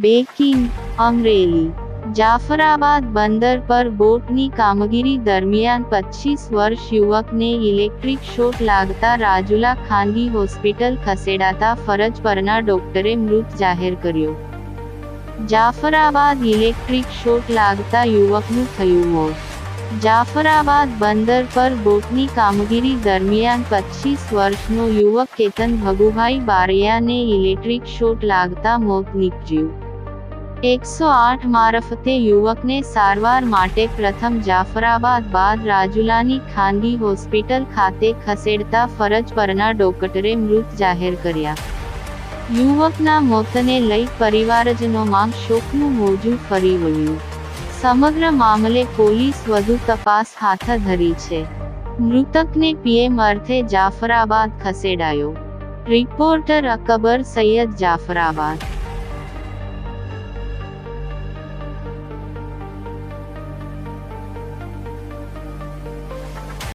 Breaking Amreli Jafrabad બંદર પર બોટની કામગીરી દરમિયાન પચીસ વર્ષ યુવકને ઇલેક્ટ્રિક શોક લાગતા રાજુલા ખાનગી હોસ્પિટલ ખસેડાતા ફરજ પરના ડોક્ટરે મૃત જાહેર કર્યો જાફરાબાદ ઇલેક્ટ્રિક શોક લાગતા યુવકનું થયું મોત જાફરાબાદ બંદર પર બોટની કામગીરી દરમિયાન પચીસ વર્ષનો યુવક કેતન ભગુભાઈ બારૈયાને ઇલેક્ટ્રિક શોક લાગતા મોત નીપજ્યું એકસો આઠ મારફતે યુવકને સારવાર માટે પ્રથમ જાફરાબાદ બાદ રાજુલાની ખાનગી હોસ્પિટલ ખાતે ખસેડતા ફરજ પરના ડોક્ટરે મૃત જાહેર કર્યા. યુવકના મોતને લઈ પરિવારજનોમાં શોકનું મોજું ફરી વળ્યું. સમગ્ર મામલે પોલીસ વધુ તપાસ હાથ ધરી છે. મૃતકને પીએમ અર્થે જાફરાબાદ ખસેડાયો. રિપોર્ટર અકબર સૈયદ જાફરાબાદ.